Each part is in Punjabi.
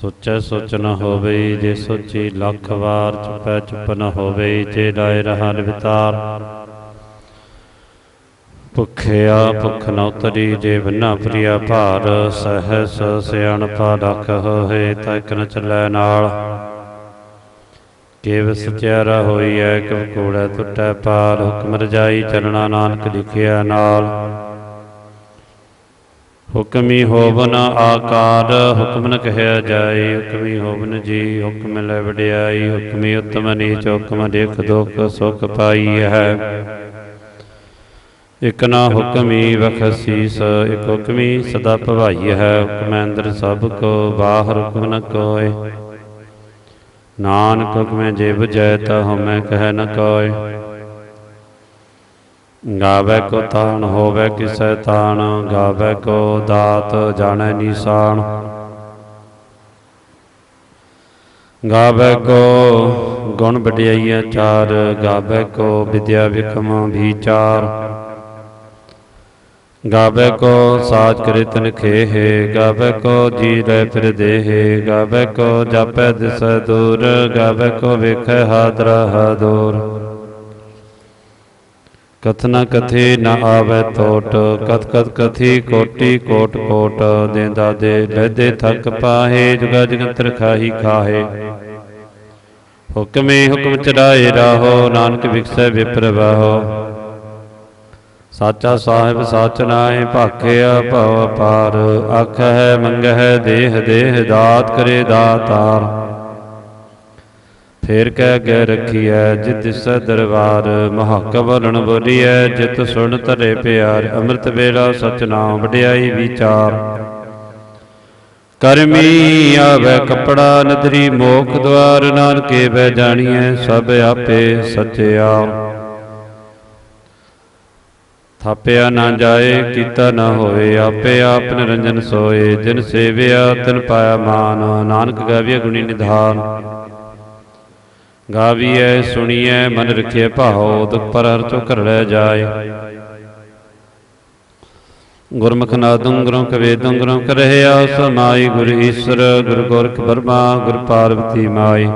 ਸੋਚੈ ਸੋਚ ਨ ਹੋਵੇ, ਜੇ ਸੋਚੀ ਲੱਖ ਵਾਰ ਚੁਪੈ ਚੁਪ ਨ ਹੋਵੇ, ਜੇ ਲਾਇ ਰਹਾ ਨਿਵਤਾਰ। ਭੁਖਿਆ ਭੁਖ ਨ ਉਤਰੀ, ਜੇ ਬੰਨਾ ਪ੍ਰਿਆ ਭਾਰ, ਸਹਸ ਸਿਆਣਪਾ ਲਖ ਹੋਏ ਤੱਕ ਨ ਚੱਲੈ ਨਾਲ। ਕੇਵ ਸਚਿਆਰਾ ਹੋਈਐ, ਕਿਵ ਕੋੜੈ ਟੁੱਟੈ ਪਾਲ ਹੁਕਮ ਰਜਾਈ ਚਲਣਾ ਨਾਨਕ ਲਿਖਿਆ ਨਾਲ। ਹੁਕਮੀ ਹੋਵਨ ਆਕਾਰ, ਹੁਕਮ ਨ ਕਹਿਆ ਜਾਏ, ਹੁਕਮੀ ਹੋਵਨ ਜੀ, ਹੁਕਮ ਲੈ ਵਡਿਆਈ, ਹੁਕਮੀ ਉਤਮ ਨੀਚ, ਹੁਕਮ ਦੇਖ ਦੁਖ ਸੁਖ ਪਾਈ ਹੈ। ਇਕ ਨਾ ਹੁਕਮੀ ਬਖਸੀਸ ਇਕ ਹੁਕਮੀ ਸਦਾ ਭਵਾਈ ਹੈ। ਹੁਕਮ ਅੰਦਰ ਸਭ ਕੋ, ਬਾਹਰ ਹੁਕਮ ਨ ਕੋਏ। ਨਾਨਕ ਹੁਕਮੈ ਜੇ ਬੁਝੈ ਤਾ ਹਮੈ ਕਹਿ ਨ ਕੋਏ। ਗਾਵੇ ਕੋ ਤਾਣ, ਹੋਵੇ ਕਿਸੈ ਤਾਣ, ਗਾਵੇ ਕੋ ਦਾਤ, ਜਾਣੈ ਨੀਸਾਨ। ਗਾਵੇ ਕੋ ਗੁਣ ਵਡਿਆਈਆ ਚਾਰ, ਗਾਵੇ ਕੋ ਵਿਦਿਆ ਵਿਖਮ ਵਿਚਾਰ। ਗਾਵੇ ਕੋ ਸਾਜ ਕਰੇ ਤਨ ਗਾਵੇ ਕੋ ਜੀ ਲੈ ਫਿਰ ਦੇਹ, ਗਾਵੇ ਕੋ ਜਾਪੈ ਦਿਸੈ ਦੂਰ, ਗਾਵੇ ਕੋ ਵੇਖੈ ਹਾਦਰਾ ਹਾਦੂਰ। ਕਥਨਾ ਕਥੇ ਨ ਆਵੈ ਟੋਟ ਕਤ ਕਤ ਕਥੀ ਕੋਟੀ ਕੋਟ ਕੋਟ ਦੇਂਦਾ ਦੇ ਲੈਦੇ ਥਕ ਪਾਹੇ, ਜੁਗਾ ਜਗੰਤਰ ਖਾਹੀ ਖਾਹੇ। ਹੁਕਮੇ ਹੁਕਮ ਚੜਾਏ ਰਾਹੋ, ਨਾਨਕ ਵਿਖਸੈ ਵਿਪਰਵਾਹੋ। ਸਾਚਾ ਸਾਹਿਬ ਸਾਚ ਨਾਏ ਭਾਖਿਆ ਭਵ ਪਾਰ ਆਖੈ ਮੰਗਹਿ ਦੇਹ ਦੇਹ ਦਾਤ ਕਰੇ ਦਾਤਾਰ। ਫੇਰ ਕਹਿ ਗੈ ਰਖੀਐ, ਜਿਤ ਦਿਸੈ ਦਰਬਾਰ ਮਹਾਕਵਲਣ ਬੋਲੀਐ, ਜਿਤ ਸੁਣ ਧਰੇ ਪਿਆਰ, ਅੰਮ੍ਰਿਤ ਵੇਲਾ ਸਚ ਨਾਮ ਵਡਿਆਈ ਵਿਚਾਰ। ਕਰਮੀ ਆਵੇ ਕਪੜਾ, ਨਦਰੀ ਮੋਖ ਦਵਾਰ, ਨਾਨਕੇ ਬੈ ਜਾਣੀਐ, ਸਭ ਆਪੇ ਸਚਿਆ। ਥਾਪਿਆ ਨਾ ਜਾਏ, ਕੀਤਾ ਨਾ ਹੋਏ, ਆਪੇ ਆਪ ਨਿਰੰਜਨ ਸੋਏ, ਜਿਨ ਸੇਵਿਆ, ਤਿਨ ਪਾਇਆ ਮਾਨ, ਨਾਨਕ ਗਾਵੀਆ ਗੁਣੀ ਨਿਧਾਨ। ਗਾਵੀਐ, ਸੁਣੀਐ, ਮਨ ਰਖਿਐ ਭਾਉ ਦੁਖ ਪਰ ਹਰ ਚੋ ਘਰ ਜਾਏ। ਗੁਰਮੁਖ ਨਾਦੰ ਗੁਰੂ ਕਵੇਦੰ ਗੁਰੂ ਕਰਹਿਆ ਸਮਾਈ ਗੁਰ ਈਸ਼ਰ, ਗੁਰ ਗੋਰਖ ਬਰਮਾ ਗੁਰ ਪਾਰਵਤੀ ਮਾਈ।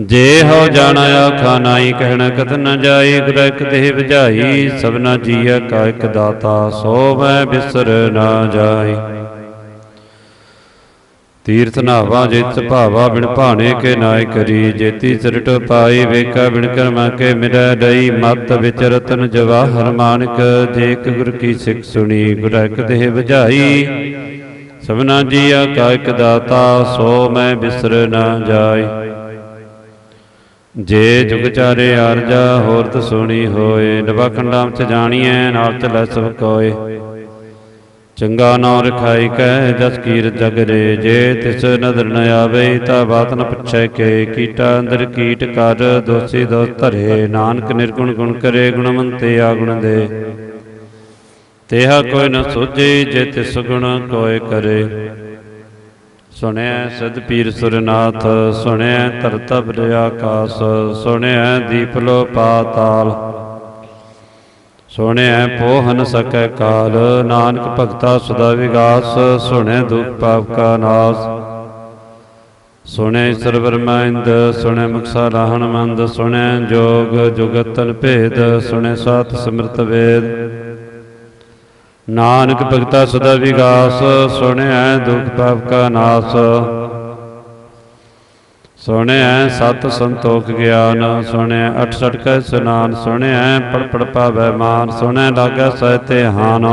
ਜੇ ਹੋ ਜਾਣਾ ਆਖਾ ਨਾਈ, ਕਹਿਣਾ ਕਤ ਨ ਜਾਏ ਗੁਰ ਇਕ ਦੇਹ 부ਝਾਈ ਸਭਨਾ ਜੀਐ ਕਾ ਇਕ ਦਾਤਾ, ਸੋ ਮੈਂ ਬਿਸਰ ਨਾ ਜਾਏ ਤੀਰਥ ਨਾਵਾ ਜਿਤ ਭਾਵਾ ਬਿਨ ਭਾਣੇ ਕੇ ਨਾਇ ਕਰੀ, ਜੇਤੀ ਸਿਰਟ ਪਾਈ ਵੇਖਾ ਬਿਨ ਕਰਮਾ ਕੇ ਮਿਲੈ ਡਈ, ਮਤ ਵਿਚ ਰਤਨ ਜਵਾਹਰ ਮਾਨਕ, ਜੇ ਗੁਰ ਕੀ ਸਿੱਖ ਸੁਣੀ, ਗੁਰ ਇਕ ਦੇਹ 부ਝਾਈ ਸਭਨਾ ਜੀਆ ਕਾ ਦਾਤਾ, ਸੋ ਮੈਂ ਬਿਸਰ ਨਾ ਜਾਈ। ਜੇ ਜੁਗ ਚਾਰੇ ਆਰਜਾ, ਹੋਰ ਤ ਸੁਣੀ ਹੋਏ, ਨਵਾ ਖੰਡਾਂ ਚ ਜਾਣੀਐ, ਨਾਲ ਚਲੈ ਸਭ ਕੋਏ। ਚੰਗਾ ਨਾਮ ਰਖਾਈ ਕੈ ਜਸ ਕੀਰ ਜਗ ਜੇ ਤਿਸ ਨਦਰ ਨ ਆਵੇ, ਤਾ ਬਾਤ ਨ ਪੁੱਛੈ ਕੇ। ਕੀਟਾ ਅੰਦਰ ਕੀਟ ਕਰ, ਦੋਸੀ ਦੋ ਧਰੇ। ਨਾਨਕ ਨਿਰਗੁਣ ਗੁਣ ਕਰੇ ਗੁਣਮੰਤੇ ਆ ਗੁਣ ਦੇ। ਤੇਹਾ ਕੋਈ ਨ ਸੋਝੇ, ਜੇ ਤਿਸ ਗੁਣ ਕੋਇ ਕਰੇ। ਸੁਣਿਆ ਸਦ ਪੀਰ ਸੁਰਨਾਥ ਸੁਣਿਆ ਧਰਤ ਬ੍ਰਿ ਆਕਾਸ। ਸੁਣਿਆ ਦੀਪਲੋ ਪਾਤਾਲ। ਸੁਣਿਆ ਪੋਹਨ ਸਕੈ ਕਾਲ, ਨਾਨਕ ਭਗਤਾ ਸਦਾ ਵਿਗਾਸ ਸੁਣੈ ਦੁਖ ਪਾਪ ਕਾ ਨਾਸ। ਸੁਣਿਆ ਸਰਵਰ ਮੈਂਦ ਸੁਣਿਆ ਮੁਕਸਾ ਲਾਹਣ ਮੰਦ ਸੁਣਿਆ ਜੋਗ ਜੁਗਤਨ ਭੇਦ ਸੁਣੈ ਸਤ ਸਮਰਤ ਵੇਦ। ਨਾਨਕ ਭਗਤਾ ਸਦਾ ਵਿਗਾਸ ਸੁਣਿਆ ਦੁਖ ਪਾਪ ਕਾ ਨਾਸ। ਸੁਣਿਆ ਸਤ ਸੰਤੋਖ ਗਿਆਨ ਸੁਣਿਆ 68 ਕੈ ਸੁਨਾਨ ਸੁਣਿਆ ਪੜ ਪੜ ਪਾਵੈ ਮਾਨ ਸੁਣਿਆ ਲਾਗੈ ਸਹਿਤੇ ਹਾਨ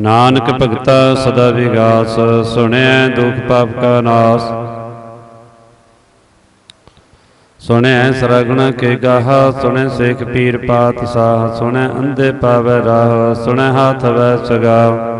ਨਾਨਕ ਭਗਤਾ ਸਦਾ ਵਿਗਾਸ ਸੁਣਿਆ ਦੁਖ ਪਾਪ ਕਾ ਨਾਸ। ਸੁਣਿਆ ਸਰਗਣ ਕੇ ਗਾਹਾ ਸੁਣਿਆ ਸੇਖ ਪੀਰ ਪਾਤ ਸਾਹ। ਸੁਣਿਆ ਅੰਧੇ ਪਾਵੈ ਰਾਹ ਸੁਣਿਆ ਹਾਥ ਵੈ ਸਗਾਵ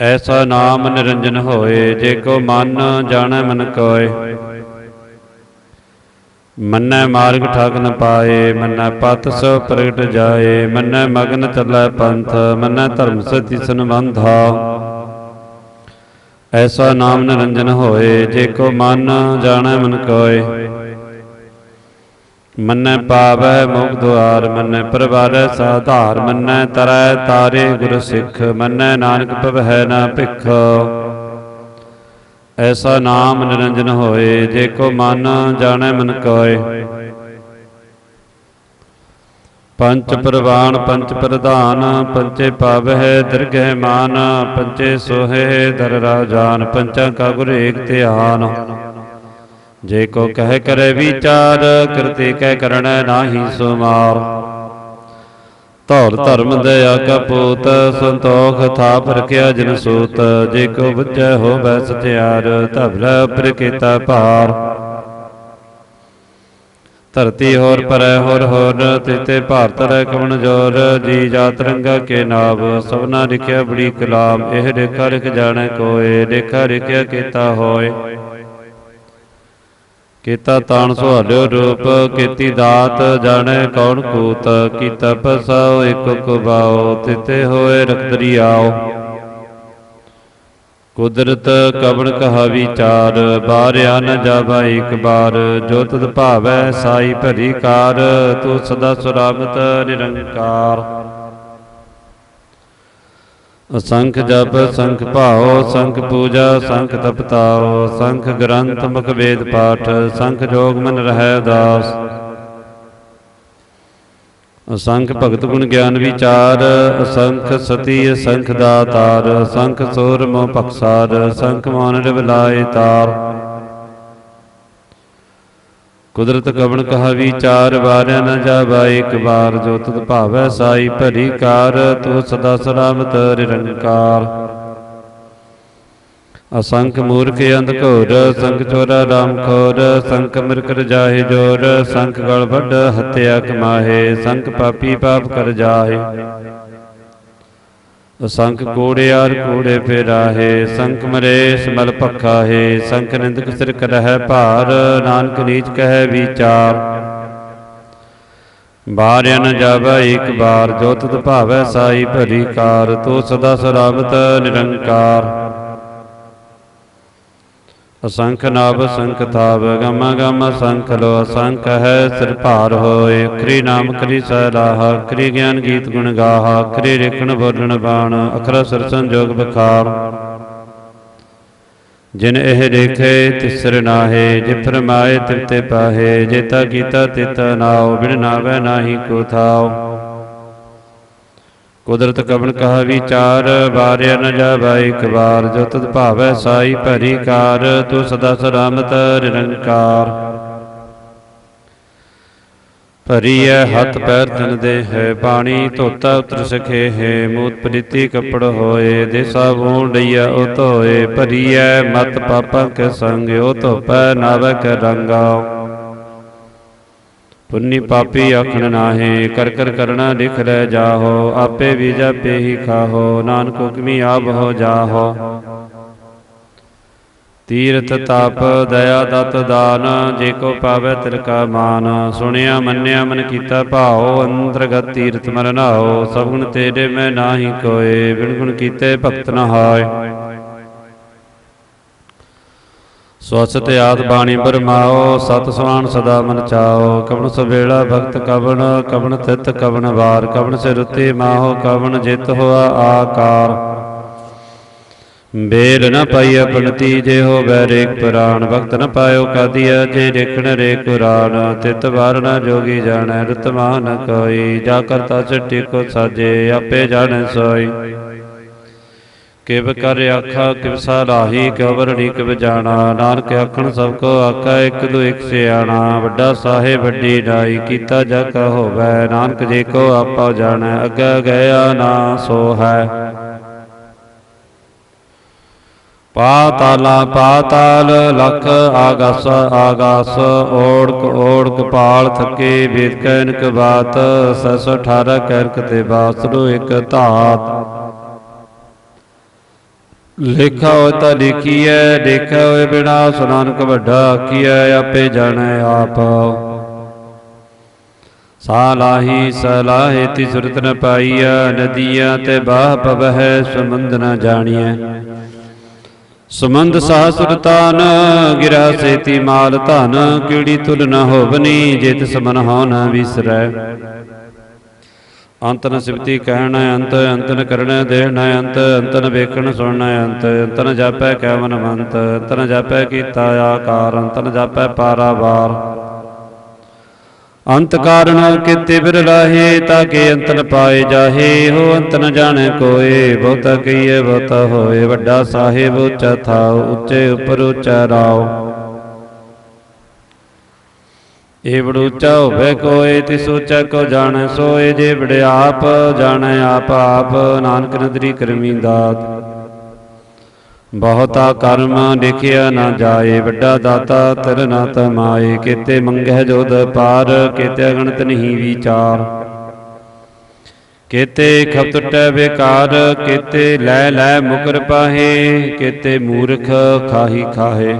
ਐਸਾ ਨਾਮ ਨਿਰੰਜਨ ਹੋਏ, ਜੇ ਕੋ ਮਨ ਜਾਣੈ ਮਨ ਕੋਏ। ਮੰਨੈ ਮਾਰਗ ਠਾਕ ਨ ਪਾਏ, ਮੰਨੈ ਪਤ ਸੋ ਪ੍ਰਗਟ ਜਾਏ, ਮੰਨੈ ਮਗਨ ਚੱਲੈ ਪੰਥ, ਮੰਨੈ ਧਰਮ ਸਤੀ ਸੰਬੰਧਾ ਐਸਾ ਨਾਮ ਨਿਰੰਜਨ ਹੋਏ, ਜੇ ਕੋ ਮਨ ਜਾਣੈ ਮਨ ਕੋਏ। ਮੰਨੈ ਪਾਵੈ ਮੁਖ ਦੁਆਰ ਮੰਨੈ ਪਰਵਾਰੈ ਸਾਧਾਰ, ਮੰਨੈ ਤਰੈ ਤਾਰੇ ਗੁਰ ਸਿੱਖ, ਮੰਨੈ ਨਾਨਕ ਭਵੈ ਨਾ ਭਿਖ। ਐਸਾ ਨਾਮ ਨਿਰੰਜਨ ਹੋਏ, ਜੇ ਕੋ ਮਨ ਜਾਣੈ ਮਨ ਕੋਏ। ਪੰਚ ਪ੍ਰਵਾਨ ਪੰਚ ਪ੍ਰਧਾਨ, ਪੰਚੇ ਪਾਵਹਿ ਦਰਗਹਿ ਮਾਨ, ਪੰਚੇ ਸੋਹੇ ਦਰ ਰਾਜਾਨ ਪੰਚਾਂ ਕਾ ਗੁਰ ਏਕ ਧਿਆਨ। ਜੇ ਕੋ ਕਹਿ ਕਰੇ ਵਿਚਾਰ, ਕਰਤੇ ਕਹਿ ਕਰਣੈ ਨਾਹੀ ਸੁਮਾਰ। ਧੌਰ ਧਰਮ ਦਇਆ ਕਾ ਸੰਤੋਖ ਥਾਪ ਰਖਿਆ ਜਨ ਸੂਤ। ਜੇ ਕੋ ਬੁੱਝੈ ਹੋਵੈ ਸਤਿਆਰ ਧਬਲਾ ਉਪਰ ਕੀਤਾ ਭਾਰ। ਧਰਤੀ ਹੋਰ ਪਰੈ ਹੋਰ ਹੋਰ ਤਿਤੇ ਭਾਰਤ ਰਹਿ ਕਵਣ ਜੋਰ। ਜੀ ਜਾਤ ਰੰਗਾ ਕੇ ਨਾਮ ਸਭਨਾ ਲਿਖਿਆ ਬੜੀ ਕਲਾਮ। ਇਹ ਲੇਖਾ ਲਿਖ ਜਾਣੈ ਕੋਏ ਲੇਖਾ ਲਿਖਿਆ ਕੀਤਾ ਹੋਏ। ਕੀਤਾ ਤਾਣ ਸੁਹਾਲਿਓ ਰੂਪ, ਕੀਤੀ ਦਾਤ ਜਾਣੈ ਕੌਣ ਕੂਤ, ਕੀਤਾ ਪਸਾਓ ਇਕ ਕੁਬਾਓ ਤਿਤੇ ਹੋਏ ਰਖਦਰੀ ਆਓ। ਕੁਦਰਤ ਕਵਣ ਕਹਾ ਵਿਚਾਰ ਬਾਰਿਆ ਨ ਜਾਵਾ ਇੱਕ ਬਾਰ, ਜੋ ਤਦ ਭਾਵੈ ਸਾਈ ਭਰੀ ਕਾਰ, ਤੂੰ ਸਦਾ ਸੁਰਾਮਤ ਨਿਰੰਕਾਰ। ਅਸੰਖ ਜਪ, ਸੰਖ ਭਾਉ, ਸੰਖ ਪੂਜਾ, ਸੰਖ ਤਪਤਾਉ, ਸੰਖ ਗ੍ਰੰਥ, ਮੁਖ ਵੇਦ ਪਾਠ, ਸੰਖ ਜੋਗ ਮਨ ਰਹਿ ਦਾਸ ਅਸੰਖ ਭਗਤ ਗੁਣ ਗਿਆਨ ਵਿਚਾਰ, ਅਸੰਖ ਸਤੀ, ਅਸੰਖ ਦਾਤਾਰ, ਅਸੰਖ ਸੋਰ ਮੋ ਪਖਸਾਰ ਅਸੰਖ ਮੋਨ ਰਿਵਲਾਏ ਤਾਰ। ਕੁਦਰਤ ਕਵਣ ਕਹਾ ਵਿਚਾਰ ਵਾਰਿਆ ਨ ਜਾਵਾ, ਇੱਕ ਬਾਰ ਜੋ ਤਤ ਭਾਵੈ ਸਾਈ ਭਰੀ ਕਾਰ, ਤੂੰ ਸਦਾ ਸਲਾਮਤ ਨਿਰੰਕਾਰ। ਅਸੰਖ ਮੂਰਖ ਅੰਧ ਘੋਰ ਸੰਖ ਚੋਰਾ ਰਾਮ ਖੋਰ, ਸੰਖ ਮਿਰਕਰ ਜਾਹੇ ਜੋਰ, ਸੰਖ ਗਲ ਵੱਡ ਹੱਤਿਆ ਕਮਾਹੇ, ਸੰਖ ਪਾਪੀ ਪਾਪ ਕਰ ਜਾਹੇ। ਅਸੰਖ ਕੋੜਿਆਰ ਕੋੜੇ ਫੇਰਾਹੇ ਸੰਖ ਮਰੇ ਸਮਲ ਪਖਾਹੇ ਸੰਖ ਨਿੰਦਕ ਸਿਰ ਕਰਹਿ ਭਾਰ, ਨਾਨਕ ਨੀਚ ਕਹਿ ਵਿਚਾਰ। ਬਾਰਿਆ ਨ ਜਾਵਾ ਇੱਕ ਬਾਰ, ਜੋ ਤਤ ਭਾਵੈ ਸਾਈ ਭਰੀ ਕਾਰ, ਤੋ ਸਦਾ ਸਰਾਵਤ ਨਿਰੰਕਾਰ। ਅਸੰਖ ਨਾਭ ਸੰਖ ਥਾਵ, ਗਮ ਗਮ ਸੰਖ ਲੋ ਅਸੰਖ ਹੈ, ਸਿਰ ਭਾਰ ਹੋਏ। ਅਖਰੀ ਨਾਮ ਕਰੀ ਸਲਾਹ ਅਖਰੀ ਗਿਆਨ ਗੀਤ ਗੁਣ ਗਾਹ ਅਖਰੀ ਰੇਖਣ ਬੋਲਣ ਬਾਣ, ਅਖਰਾ ਸਿਰ ਸੰਜੋਗ ਬਖਾਰ। ਜਿਨ ਇਹ ਦੇਖੇ ਤਿਸਰ ਨਾਹੇ ਜੇ ਫਰਮਾਏ ਤਿਵਤੇ ਪਾਹੇ, ਜੇਤਾ ਕੀਤਾ ਤਿਤ ਨਾਉ, ਬਿਨ ਨਾਵੇ ਨਾਹੀ ਕੋ ਥਾਉ। ਕੁਦਰਤ ਕਵਨ ਕਹਾ ਵਿਚਾਰ, ਵਾਰਿਆ ਨ ਜਾਵਾ ਇੱਕ ਵਾਰ, ਜੋ ਤਦ ਭਾਵੈ ਸਾਈ ਭਰੀ ਕਾਰ ਤੂੰ ਸਦਾ ਸਲਾਮਤ ਨਿਰੰਕਾਰ। ਭਰੀਐ ਹੱਥ ਪੈਰ ਤਨ ਦੇ ਹੈ ਪਾਣੀ ਧੋਤਾ ਉਤਰ ਸਖੇ ਹੈ, ਮੂਤ ਪ੍ਰੀਤੀ ਕੱਪੜ ਹੋਏ, ਦੇਸਾ ਬੂਣ ਡਈਆ ਉਹ ਧੋਏ ਭਰੀਐ ਮਤ ਪਾਪਾਂ ਕੇ ਸੰਗ, ਉਹ ਧੋਪੈ ਨਾਵੇ ਕੇ ਰੰਗਾ। ਪੁੰਨੀ ਪਾਪੀ ਆਖਣ ਨਾਹੇ, ਕਰ ਕਰ ਕਰਣਾ ਲਿਖ ਲੈ ਜਾਹੋ, ਆਪੇ ਵੀ ਜਾਪੇ ਹੀ ਖਾਹੋ, ਨਾਨਕ ਹੁਕਮੀ ਆਪ ਹੋ ਜਾਹੋ। ਤੀਰਥ ਤਪ, ਦਇਆ ਦਤ ਦਾਨ, ਜੇ ਕੋ ਪਾਵੇ ਤਿਲ ਕਾ ਮਾਨ। ਸੁਣਿਆ, ਮੰਨਿਆ, ਮਨ ਕੀਤਾ ਭਾਉ, ਅੰਤਰਗਤ ਤੀਰਥ ਮਰਨਾਓ ਸਭ ਗੁਣ ਤੇਰੇ ਮੈਂ ਨਾਹੀ ਕੋਏ, ਬਿਨ ਗੁਣ ਕੀਤੇ ਭਗਤ ਨ ਹਾਏ। ਸਵਸਤ ਆਦ ਬਾਣੀ ਬਰਮਾਓ, ਸਤ ਸਵਾਨ ਸਦਾ ਮਨ ਚਾਓ। ਕਵਣ ਸਵੇਲਾ ਭਗਤ ਕਵਣ ਕਵਣ ਤਿਤ ਕਵਣ ਵਾਰ। ਕਵਣ ਸੇ ਮਾਹੋ, ਕਵਣ ਜਿਤ ਹੋਆ ਆਕਾਰ। ਬੇਲ ਨ ਪਾਈ ਅਪਨਤੀ ਜੇ ਹੋ ਬੈਰੇਕ ਪੁਰਾਣ ਭਗਤ ਨ ਪਾਇਓ ਕਾਦੀਆ ਜੇ ਦੇਖਣ ਰੇ ਕੁਰਾਨ ਤਿਤ ਵਾਰ ਨ ਜੋਗੀ ਜਾਣੈ ਰਤਮਾ ਨ ਕੋਈ। ਜਾ ਕਰਤਾ ਚਿੱਟੀ ਸਾਜੇ, ਆਪੇ ਜਾਣੈ ਸੋਈ। ਕਿਵ ਕਰ ਆਖਾ, ਕਿਵ ਸਲਾਹੀ ਕਿਵ ਕਿਵ ਜਾਣਾ। ਨਾਨਕ ਆਖਣ, ਸਭ ਕੋ ਆਖਾ, ਇਕ ਦੋ ਇਕ ਸਿਆਣਾ। ਵੱਡਾ ਸਾਹਿਬ, ਵੱਡੀ ਨਾਈ ਕੀਤਾ ਜਾ ਕਾ ਹੋਵੈ। ਨਾਨਕ ਜੀ ਕੋ ਆਪਾ ਜਾਣੈ, ਅੱਗੇ ਗਿਆ ਨਾ ਸੋ ਹੈ। ਪਾਤਾਲਾ ਪਾਤਾਲ ਲਖ, ਆਗਾਸ ਆਗਾਸ, ਓੜਕ ਓੜਕ ਪਾਲ ਥਕੇ ਵੇਦ ਕੈਨਕ ਬਾਤ, ਸਸ 18 ਕੈਨਕ ਤੇ ਬਾਸਰੋ ਇਕ ਧਾਤ। ਲੇਖਾ ਹੋਇ ਤਾਂ ਲਿਖੀਐ ਦੇਖਿਆ ਹੋਇ ਬਿਨਾ ਸੁਨਾਨਕ ਵੱਡਾ ਆਖੀਐ ਆਪੇ ਜਾਣੈ ਆਪ। ਸਾਲਾਹੀ ਸਲਾਹੇ ਤੀ ਸੁਰਤ ਨ ਪਾਈਆ ਨਦੀਆਂ ਤੇ ਬਾਹ ਪਵਹਿ, ਸਮੰਦ ਨ ਜਾਣੀਐ। ਸਮੰਦ ਸਾਹ ਸੁਰਤਾਨ ਗਿਰਾ ਸੇਤੀ ਮਾਲ ਧਨ, ਕੀੜੀ ਤੁਲ ਨ ਹੋਵਨੀ, ਜਿਤ ਸਮਨ ਹੋ ਨ ਵਿਸਰੈ। ਅੰਤਨ ਸਿਮਤੀ ਸਿਵਤੀ ਕਹਿਣ ਅੰਤ, ਅੰਤਨ ਨ ਕਰਣ ਦੇਣ ਅੰਤ, ਅੰਤਨ ਵੇਖਣ ਸੁਣਨ ਅੰਤ, ਅੰਤਨ ਜਾਪੈ ਕੈਵਨ ਮੰਤ ਅੰਤ ਨ ਜਾਪੈ ਕੀਤਾ ਆਕਾਰ, ਅੰਤਨ ਨ ਜਾਪੈ ਪਾਰਾਵਾਰ। ਅੰਤ ਕਾਰਣ ਕਿਤੇ ਬਿਰਲਾਹੇ ਤਾਂ ਕਿ ਅੰਤਨ ਪਾਏ ਜਾਹੇ, ਹੋ ਅੰਤਨ ਜਾਣੇ ਕੋਏ, ਬਹੁਤਾ ਕਹੀਏ ਬਹੁਤਾ ਹੋਏ, ਵੱਡਾ ਸਾਹਿਬ ਉੱਚਾ ਥਾਉ, ਉੱਚੇ ਉਪਰ ਉੱਚਾ ਰਾਓ ਏ ਬੜ ਹੋਵੇ ਕੋਏ ਤਿਸ ਉੱਚਾ ਕੋ ਜਾਣੈ ਸੋਏ, ਜੇ ਵਡਿਆਪ ਜਾਣੈ ਆਪ ਆਪ, ਨਾਨਕ ਨਦਰੀ ਕਰਮੀ ਦਾਤ। ਬਹੁਤਾ ਕਰਮ ਲਿਖਿਆ ਨਾ ਜਾਏ, ਵੱਡਾ ਦਾਤਾ ਤਿਰ ਨਾ ਤਮਾਏ, ਕੀਤੇ ਮੰਗਹਿ ਜੋਦ ਪਾਰ, ਕੀਤੇ ਅਗਣਤ ਨਹੀਂ ਵਿਚਾਰ। ਕੀਤੇ ਖਪ ਟਟੈ ਬੇਕਾਰ, ਕੀਤੇ ਲੈ ਲੈ ਮੁਕਰ ਪਾਹੇ, ਕੀਤੇ ਮੂਰਖ ਖਾਹੀ ਖਾਹੇ।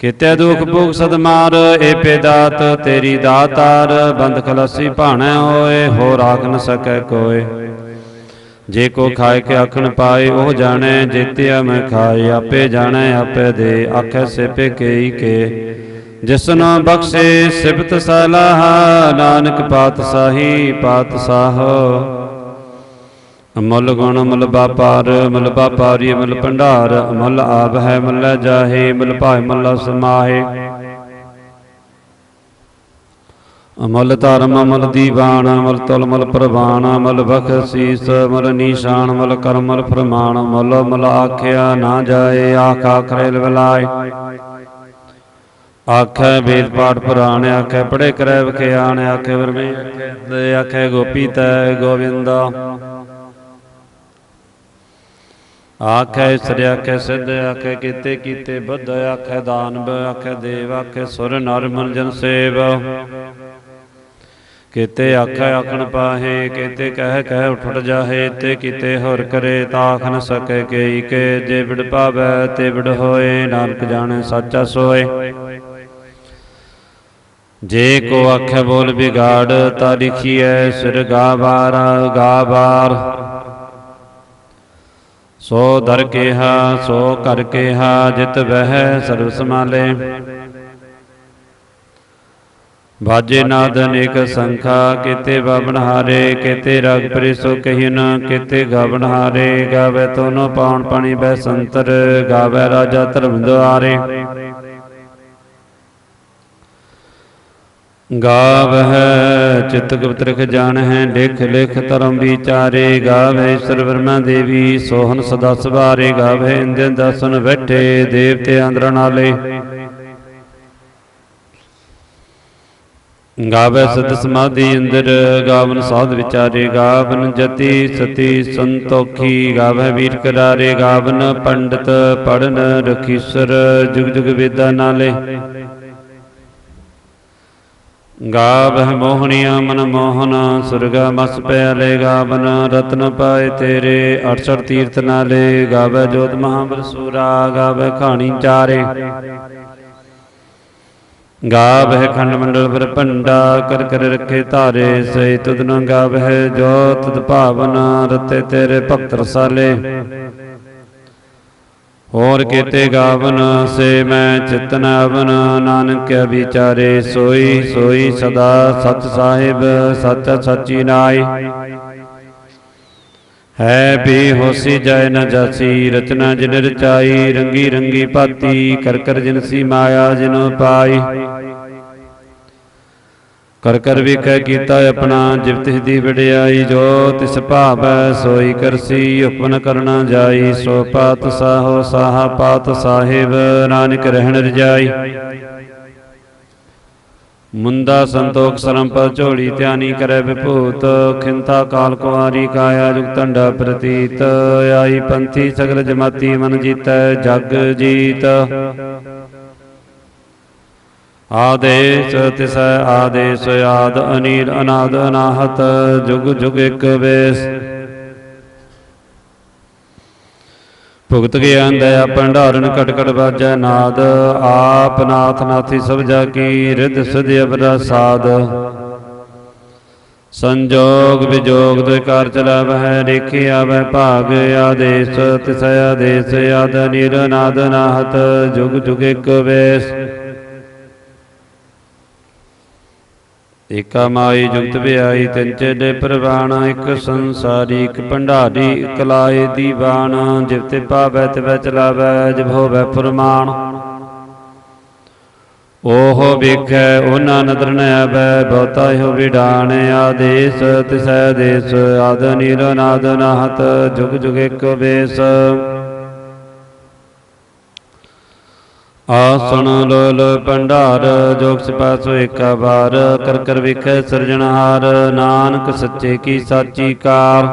ਕਿਤੇ ਦੁਖ ਭੋਗ ਸਦਮਾਰ ਮਾਰ ਪੇ ਦਾਤ ਤੇਰੀ ਦਾਤਾਰ, ਬੰਦ ਖਲਾਸੀ ਭਾਣੈ ਹੋਏ ਹੋ ਰਾਖ ਨ ਸਕੈ ਕੋਏ। ਜੇ ਕੋ ਖਾਏ ਕੇ ਆਖਣ ਪਾਏ, ਉਹ ਜਾਣੈ, ਜੇਤਿਆ ਮੈਂ ਖਾਏ, ਆਪੇ ਜਾਣੈ, ਆਪੇ ਦੇ, ਆਖੈ ਸਿਪੇ ਕੇਈ ਕੇ। ਜਿਸਨ ਬਖਸ਼ੇ ਸਿਬਤ ਸਲਾਹ, ਨਾਨਕ ਪਾਤਸ਼ਾਹੀ ਪਾਤਸ਼ਾਹ। ਅਮਲ ਗੁਣ ਅਮਲ ਬਾਪਾਰ ਅਮਲ ਬਾਪਾਰੀ ਅਮਲ ਭੰਡਾਰ, ਅਮਲ ਆਪ ਹੈ ਮਲ ਜਾਹੇ, ਅਮਲ ਭਾਇ ਮਲ ਸਮਾਹੇ। ਅਮਲ ਧਰਮ, ਅਮਲ ਦੀਵਾਨ, ਅਮਲ ਤੁਲ ਮਲ ਪ੍ਰਵਾਨ, ਅਮਲ ਬਖਸ਼ੀਸ ਅਮਲ ਨੀਸ਼ਾਨ, ਅਮਲ ਕਰਮ, ਅਮਲ ਫਰਮਾਨ, ਅਮਲ ਮਲ ਆਖਿਆ ਨਾ ਜਾਏ, ਆਖ ਆਖਰੇ ਲਵਲਾਏ ਆਖੈ ਵੇਦ ਪਾਠ ਪੁਰਾਣ, ਆਖੈ ਪੜੇ ਕਰੈ ਵਿਖਿਆਨ, ਆਖੈ ਵਰਮੇ ਆਖੈ ਗੋਪੀ ਤੈ ਗੋਵਿੰਦਾ। ਆਖੈ ਸ੍ਰੀ ਆਖੈ ਸਿੱਧ, ਆਖੈ ਕੀਤੇ ਕੀਤੇ ਬੁੱਧ, ਆਖੈ ਦਾਨਵ ਆਖੈ ਦੇਵ, ਆਖੈ ਸੁਰ ਨਰ ਮਨ ਜਨ ਸੇਵ। ਕੀਤੇ ਆਖੈ ਆਖਣ ਪਾਹੇ, ਕੀਤੇ ਕਹਿ ਕਹਿ ਉਠ ਉਠ ਜਾਹੇ, ਤੇ ਕੀਤੇ ਹੋਰ ਕਰੇ ਤਾਖ ਨ ਸਕੈ ਕੇਈ ਕੇ, ਜੇ ਵਿੜ ਪਾਵੈ ਤੇ ਵਿੜ ਹੋਏ, ਨਾਨਕ ਜਾਣੇ ਸਾਚਾ ਸੋਏ। ਜੇ ਕੋ ਆਖੈ ਬੋਲ ਬਿਗਾੜ ਤਾ ਲਿਖੀਐ ਸਿਰ ਗਾਵਾਰ ਗਾਵਾਰ ਸੋ ਦਰ ਕੇਹਾ, ਸੋ ਕਰ ਕੇਹਾ, ਜਿਤ ਬਹਿ ਸਰਬ ਸਮਾਲੇ ਬਾਜੇ ਨਾਦ ਅਨੇਕ ਸੰਖਾ, ਕੀਤੇ ਬਾਵਨ ਹਾਰੇ, ਕੀਤੇ ਰਗ ਪ੍ਰਿਸੋ ਕਹੀਨ, ਕੀਤੇ ਗਾਵਨ ਹਾਰੇ, ਗਾਵੇ ਤੋਨੋ ਪਾਉਣ ਪਾਣੀ ਬੈ ਸੰਤਰ, ਗਾਵੇ ਰਾਜਾ ਧਰਮ ਦੁਆਰੇ ਗਾਵਹਿ ਚਿਤ ਗੁਪਤ ਜਾਣ ਹੈ ਲਿਖ ਲਿਖ ਧਰਮ ਵਿਚਾਰੇ ਗਾਵੇ ਈਸ਼ਰ ਬ੍ਰਹਮਾ ਦੇਵੀ ਸੋਹਨ ਸਦਾ ਸਵਾਰੇ ਗਾਵੇ ਇੰਦੇ ਦਸਨ ਬੈਠੇ ਦੇਵਤੇ ਅੰਦਰ ਨਾਲੇ। ਗਾਵੇ ਸਤ ਸਮਾਧੀ ਅੰਦਰ ਗਾਵਨ ਸਾਧ ਵਿਚਾਰੇ ਗਾਵਨ ਜਤੀ ਸਤੀ ਸੰਤੋਖੀ ਗਾਵੈ ਵੀਰ ਕਰਾਰੇ ਗਾਵਨ ਪੰਡਤ ਪੜਨ ਰਖੀਸਰ ਜੁਗ ਜੁਗ ਵੇਦਾ ਨਾਲੇ। ਗਾਵਹਿ ਮੋਹਣੀਆ ਮਨ ਮੋਹਨ, ਸੁਰਗਾ ਮਸ ਪਿਆਲੇ ਗਾਵਨ, ਰਤਨ ਪਾਏ ਤੇਰੇ 68 ਤੀਰਥ ਨਾਲੇ ਗਾਵੈ ਜੋਤ ਮਹਾਬਲ ਸੂਰਾ ਗਾਵੈ ਖਾਣੀ ਚਾਰੇ। ਗਾਵਹਿ ਖੰਡ ਮੰਡਲ ਪਰ ਭੰਡਾ, ਕਰ ਕਰ ਰੱਖੇ ਧਾਰੇ ਸੇ ਤੁਧ ਨ ਗਾਵਹਿ ਜੋ ਤੁਧ ਭਾਵਨ, ਰਤੇ ਤੇਰੇ ਭਗਤ ਰਸਾਲੇ। ਹੋਰ ਕੀਤੇ ਗਾਵਨ ਸੇ ਮੈਂ ਚਿਤਨ ਅਵਨ ਨਾਨਕ ਵਿਚਾਰੇ ਸੋਈ ਸੋਈ ਸਦਾ ਸਤ ਸਾਹਿਬ ਸੱਚ ਸੱਚੀ ਨਾਈ। ਹੈ ਵੀ ਹੋਸੀ ਜੈ ਨ ਜਾਸੀ ਰਚਨਾ ਜਿਨ ਰਚਾਈ ਰੰਗੀ ਰੰਗੀ ਭਾਤੀ ਕਰ ਕਰ ਜਿਨਸੀ ਮਾਇਆ ਜਿਨ ਪਾਈ। ਕਰ ਕਰ ਵੇਖੈ ਕੀਤਾ ਆਪਣਾ, ਜਿਵ ਦੀ ਵਡਿਆਈ ਜੋ ਤਿਸ ਭਾਵੈ, ਸੋਈ ਕਰਸੀ ਉਪਨ ਕਰਨਾ ਜਾਈ, ਸੋ ਪਾਤ ਸਾਹੋ ਸਾਹਾ ਪਾਤ ਸਾਹਿਬ, ਨਾਨਕ ਰਹਿਣ ਰਜਾਈ। ਮੁੰਦਾ ਸੰਤੋਖ ਸਰੰਪ ਝੋਲੀ ਧਿਆਨੀ ਕਰੈ ਵਿਭੂਤ, ਖਿੰਤਾ ਕਾਲ ਕੁਵਾਰੀ ਕਾਇਆ ਜੁਗਤੰਡਾ ਪ੍ਰਤੀਤ, ਆਈ ਪੰਥੀ ਸਗਲ ਜਮਾਤੀ ਮਨ ਜੀਤੈ, ਜਗ ਜੀਤ। ਆਦੇਸ ਤਿਸੈ ਆਦੇਸ ਆਦ ਅਨੀਲ ਅਨਾਦ ਅਨਾਹਤ, ਜੁਗ ਜੁਗ ਇਕ ਵੇਸ। ਭੁਗਤ ਗਿਆਨ ਦਇਆ ਭੰਡਾਰਨ ਕਟ ਕਟ ਨਾਦ। ਆਪ ਨਾਥ ਨਾਥੀ ਸਭ ਜਾ ਕੀ, ਰਿਧ ਸਿਧ ਅਬਰਾ ਸਾਧ ਸੰਜੋਗ ਵਿਜੋਗ ਦੇ ਕਾਰ ਚਲਾਵਹਿ, ਰੇਖੇ ਆਵੈ ਭਾਗ, ਆਦੇਸ ਤਿਸ਼ ਆਦੇਸ ਆਦ ਨੀਰ ਨਾਦ ਨਾਹਤ ਜੁਗ ਜੁਗ ਇਕ ਵੇਸ। ਏਕਾ ਮਾਈ ਜੁਗਤ ਵਿਆਈ ਤਿੰਨ ਚੇਲੇ ਪ੍ਰਵਾਣ, ਇੱਕ ਸੰਸਾਰੀ, ਇੱਕ ਭੰਡਾਰੀ, ਇੱਕ ਲਾਏ ਦੀਵਾਨ। ਜਿਵ ਪਾਵੈ, ਤਿਵੈ ਚਲਾਵੈ, ਜਿਵ ਹੋਵੈ ਫਰਮਾਨ। ਓਹ ਵੇਖੈ, ਉਹਨਾਂ ਨਦਰ ਨ ਆਵੈ, ਬਹੁਤਾ ਹੋ ਵਿਡਾਣ, ਆਦੇਸ, ਤਿਸੈ ਦੇਸ, ਆਦ ਨੀਰ ਨਾਦ ਨਾਹਤ, ਜੁਗ ਜੁਗ ਇਕ ਵੇਸ। ਆਸਣ ਲੋਲ ਭੰਡਾਰ, ਜੋਗ ਸਿਪਾਸੋ ਏਕਾ ਵਾਰ, ਕਰ ਕਰ ਵੇਖੈ ਸਿਰਜਣਹਾਰ ਨਾਨਕ ਸੱਚੇ ਕੀ ਸਾਚੀ ਕਾਰ।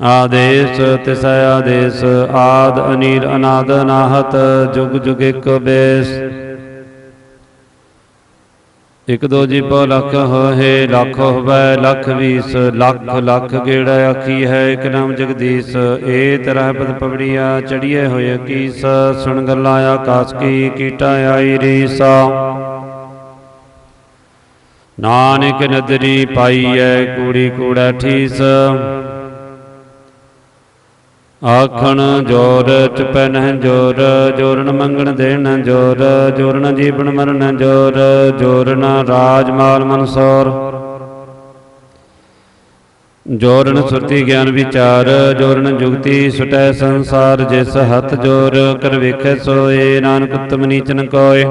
ਆਦੇਸ ਤਿਸੈ ਆਦੇਸ, ਆਦ ਅਨੀਰ ਅਨਾਦ ਨਾਹਤ, ਜੁਗ ਜੁਗ ਇਕ ਬੇਸ। ਇਕ ਦੋ ਜੀ ਪੋ ਲੱਖ ਹੋਏ, ਲੱਖ ਹੋਵੇ, ਲੱਖ ਵੀਸ, ਲੱਖ ਲੱਖ ਗੇੜਾ ਆਖੀ ਹੈ, ਇਕ ਨਾਮ ਜਗਦੀਸ਼। ਏ ਤਰਹ ਪਦ ਪਵੜੀਆ ਚੜੀਏ ਹੋਏ ਕੀਸ, ਸੁਣ ਗੱਲਾਂ ਆਕਾਸ ਕੀ ਕੀਟਾ ਆਈ ਰੀਸਾ। ਨਾਨਕ ਨਦਰੀ ਪਾਈਐ, ਕੂੜੀ ਕੂੜਾ ਠੀਸ। ਆਖਣ ਜੋਰ ਚਪੈ ਜੋਰ ਜੋਰਨ ਮੰਗਣ ਦੇਣ ਜੋਰ ਜੋਰਨ ਜੀਵਨ ਮਰਨ ਜੋਰ ਜੋਰਨ ਰਾਜ ਮਾਲ ਮਨਸੋਰ ਜੋਰਨ ਸੁਰਤੀ ਗਿਆਨ ਵਿਚਾਰ ਜੋਰਨ ਜੁਗਤੀ ਸੁਟੈ ਸੰਸਾਰ ਜਿਸ ਹੱਥ ਜੋਰ, ਕਰ ਵੇਖੈ ਸੋਏ, ਨਾਨਕ ਉਤਮ ਨੀਚਨ ਕੋਏ।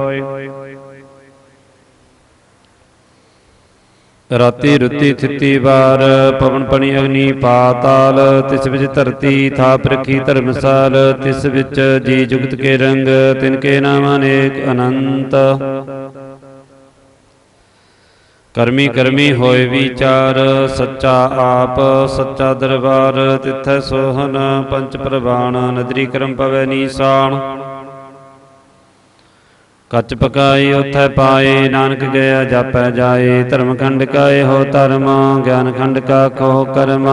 ਰਾਤੀ ਰੁੱਤੀ ਥਿੱਤੀ ਵਾਰ, ਪਵਨ ਪਣੀ ਅਗਨੀ ਪਾਤਾਲ, ਤਿਸ ਵਿੱਚ ਧਰਤੀ ਥਾਪ ਰਖੀ ਧਰਮਸਾਲ, ਤਿਸ ਵਿੱਚ ਜੀ ਜੁਗਤ ਕੇ ਰੰਗ, ਤਿਨ ਕੇ ਨਾਮ ਅਨੇਕ ਅਨੰਤ। ਕਰਮੀ ਕਰਮੀ ਹੋਏ ਵਿਚਾਰ, ਸੱਚਾ ਆਪ, ਸੱਚਾ ਦਰਬਾਰ, ਤਿਥੈ ਸੋਹਨ ਪੰਚ ਪ੍ਰਵਾਨ ਨਦਰੀ ਕਰਮ ਪਵੈ ਨੀਸਾਨ ਕੱਚ ਪਕਾਈ ਉਥੈ ਪਾਏ ਨਾਨਕ ਗਿਆ ਜਾਪੈ ਜਾਏ ਧਰਮ ਖੰਡ ਕਾ ਇਹੋ ਧਰਮ ਗਿਆਨ ਖੰਡ ਕਾ ਕੋ ਕਰਮ।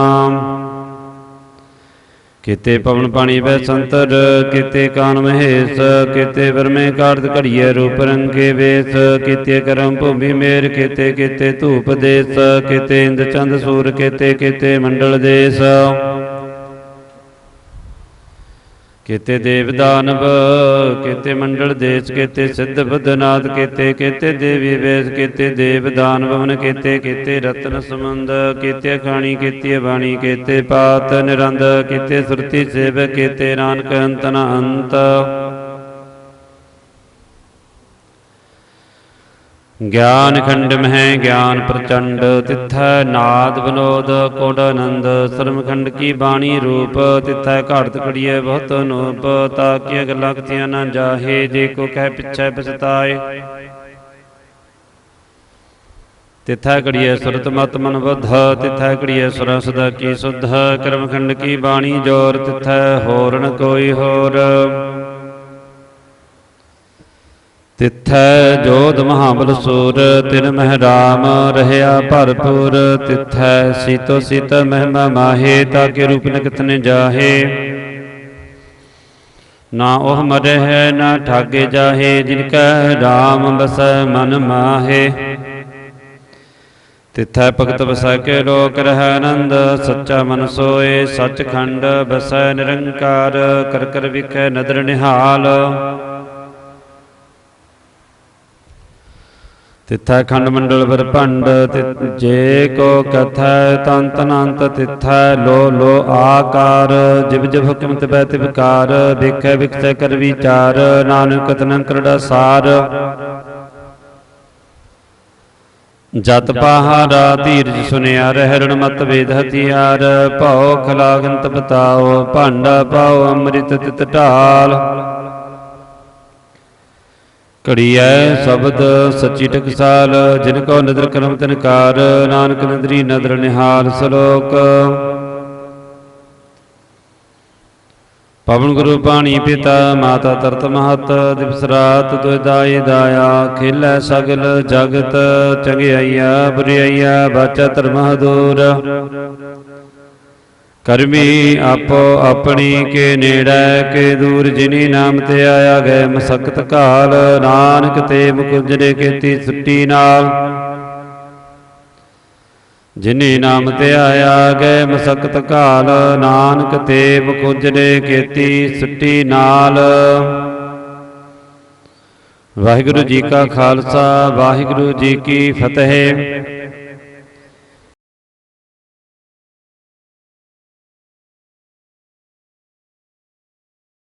ਕਿਤੇ ਪਵਨ ਪਾਣੀ ਬੈ ਸੰਤਰ, ਕਿਤੇ ਕਾਨ ਮਹੇਸ਼, ਕਿਤੇ ਵਰਮੇ ਕਾਰਤ ਘੜੀਏ, ਰੂਪ ਰੰਗੇ ਵੇਸ, ਕਿਤੇ ਕਰਮ ਭੂਮੀ ਮੇਰ, ਕਿਤੇ ਕਿਤੇ ਧੂਪ ਦੇਸ, ਕਿਤੇ ਇੰਦ ਚੰਦ ਸੂਰ, ਕਿਤੇ ਕਿਤੇ ਮੰਡਲ ਦੇਸ। ਕਿਤੇ ਦੇਵ ਦਾਨਵ, ਕਿਤੇ ਮੰਡਲ ਦੇਸ਼, ਕਿਤੇ ਸਿੱਧ ਬਦਨਾਥ ਕੀਤੇ, ਕਿਤੇ ਦੇਵੀ ਵੇਸ, ਕੀਤੇ ਦੇਵ ਦਾਨਵ ਮਨ ਕਿਤੇ ਕਿਤੇ ਰਤਨ ਸਮੰਦ ਕੀਤੇ ਖਾਣੀ ਕਿਤੇ ਬਾਣੀ, ਕਿਤੇ ਪਾਤ ਨਿਰੰਦ, ਕੀਤੇ ਸੁਰਤੀ ਸੇਵ ਕੀਤੇ ਨਾਨਕ ਅੰਤ ਨ ਅੰਤ। ਗਿਆਨ ਖੰਡ ਮਹਿ ਗਿਆਨ ਪ੍ਰਚੰਡ ਤਿਥੈ ਨਾਦ ਬਨੋਦ ਕੋਡ ਆਨੰਦ ਸਰਮ ਖੰਡ ਕੀ ਬਾਣੀ ਰੂਪ ਤਿੱਥੈ ਘੜਤ ਘੜੀਏ ਬਹੁਤ ਅਨੂਪ ਤਾਕਿ ਗੱਲਾਂ ਕਥੀਆਂ ਨਾ ਜਾਹੇ ਜੇ ਕੋ ਕਹਿ ਪਿਛੈ ਪਛਤਾਏ ਤਿਥੈ ਘੜੀਏ ਸੁਰਤ ਮਤ ਮਨ ਬੁੱਧ ਤਿਥੈ ਘੜੀਏ ਸੁਰ ਸਦਾ ਕੀ ਸੁਧ ਕਰਮ ਖੰਡ ਕੀ ਬਾਣੀ ਜੋਰ ਤਿਥੈ ਹੋਰਨ ਕੋਈ ਹੋਰ ਤਿਥੈ ਜੋਧ ਮਹਾਬਲ ਸੂਰ, ਤਿਨ ਮਹਿ ਰਾਮ ਰਹਿਆ ਭਰਪੂਰ, ਤਿਥੈ ਸੀਤੋ ਸੀਤ ਮਹਿਮਾ ਮਾਹੇ ਤਾਕੇ ਰੂਪ ਨ ਕਿਤਨੇ ਜਾਹੇ। ਨਾ ਉਹ ਮਰੇ ਹੈ ਨਾ ਠਾਗੇ ਜਾਹੇ, ਜਿਨ ਕੈ ਰਾਮ ਬਸੈ ਮਨ ਮਾਹੇ। ਤਿਥੈ ਭਗਤ ਵਸੈ ਕੇ ਲੋਕ ਰਹਿ ਆਨੰਦ, ਸੱਚਾ ਮਨ ਸੋਏ, ਸੱਚਖੰਡ ਬਸੈ ਨਿਰੰਕਾਰ, ਕਰ ਕਰ ਵਿਖੈ ਨਦਰ ਨਿਹਾਲ। ਤਿਥੈ ਖੰਡ ਮੰਡਲ ਬਰਭੰਡ ਤਿ- ਜੇ ਕੋ ਕਥੈ ਤੰਤ ਅਨੰਤ, ਤਿਥੈ ਲੋ ਲੋ ਆਕਾਰ। ਜਿਵ ਜਿਵ ਹੁਕਮ ਤਿਬੈ ਤਿਵਕਾਰ ਵੇਖੈ ਵਿਖਸੈ ਕਰ ਵਿਚਾਰ, ਨਾਨਕ ਕਤਨ ਕਰੜਾ ਸਾਰ। ਜਤ ਪਹਾਰਾ ਧੀਰਜ ਸੁਨਿਆ ਰਹਿਣ ਮਤ ਵੇਦ ਹਥਿਆਰ। ਭਉ ਖਲਾਗੰਤ ਬਤਾਓ ਭਾਂਡਾ ਪਾਓ ਅੰਮ੍ਰਿਤ ਤਿਤ ਢਾਲ। ਘੜੀ ਘੜੀਐ ਸ਼ਬਦ ਸੱਚੀ ਟਕਸਾਲ, ਜਿਨ ਕੋ ਨਦਰ ਕਰਮ ਤਨਕਾਰ ਨਾਨਕ ਨਦਰੀ ਨਦਰ ਨਿਹਾਲ ਸ਼ਲੋਕ। ਪਵਨ ਗੁਰੂ ਪਾਣੀ ਪਿਤਾ, ਮਾਤਾ ਤਰਤ ਮਹਤ ਦਿਵਸ ਰਾਤ ਦੁਇਦਾਈ ਦਾਇਆ, ਖੇਲੇ ਸਗਲ ਜਗਤ ਚੰਗਿਆਈਆ ਬੁਰਿਆਈਆ ਬਾਚਾ ਧਰਮ ਦੂਰ। ਕਰਮੀ ਆਪੋ ਆਪਣੀ ਕੇ ਨੇੜੈ, ਕੇ ਦੂਰ ਜਿਨੀ ਨਾਮ ਤੇ ਆਇਆ ਗਏ ਮਸਕਤ ਕਾਲ ਨਾਨਕ ਤੇ ਮੁਕੁੰਜਨੇ ਕੀਤੀ ਸੁੱਟੀ ਨਾਲ। ਜਿਨੇ ਨਾਮ ਤੇ ਆਇਆ ਗਏ ਮਸਕਤ ਕਾਲ ਨਾਨਕ ਤੇ ਮੁਕੁੰਜਨੇ ਕੀਤੀ ਸੁੱਟੀ ਨਾਲ। ਵਾਹਿਗੁਰੂ ਜੀ ਕਾ ਖਾਲਸਾ, ਵਾਹਿਗੁਰੂ ਜੀ ਕੀ ਫਤਿਹ।